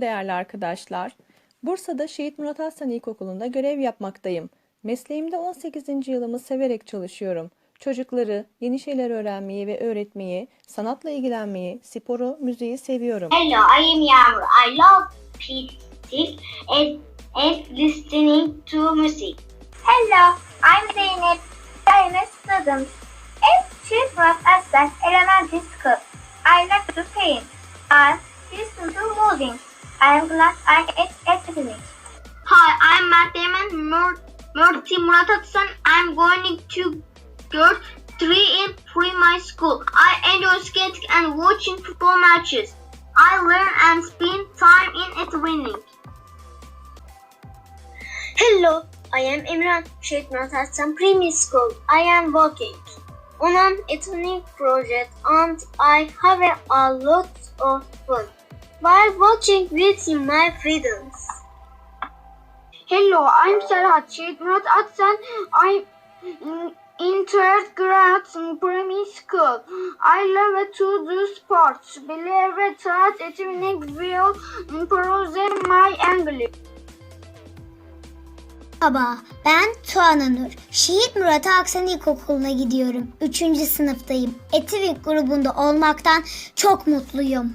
Değerli arkadaşlar, Bursa'da Şehit Murat Aslan İlkokulu'nda görev yapmaktayım. Mesleğimde 18. yılımı severek çalışıyorum. Çocukları yeni şeyler öğrenmeyi ve öğretmeyi, sanatla ilgilenmeyi, sporu, müziği seviyorum. Hello, I am Yamur. I love physics and, and listening to music. Hello, I'm Zeynep. I am a student at Children's Aslan Elementary School. I like to paint and listen to moving. I am glad I ate everything. Hi, I'm Mateman Mur Murti Muratatsan. I'm going to grade 3 in primary school. I enjoy skating and watching football matches. I learn and spend time in it winning. Hello, I am Imran Sheikh Murat Hassan Primary School. I am working on an ethnic project and I have a lot of fun while working with my friends. Hello, I'm Serhat Sheikh Murat Atsan. I'm in, third grade in primary school. I love to do sports. Believe it that ethnic will improve my English. Merhaba, ben Tuana Nur. Şehit Murat Aksan İlkokulu'na gidiyorum. Üçüncü sınıftayım. Etivik grubunda olmaktan çok mutluyum.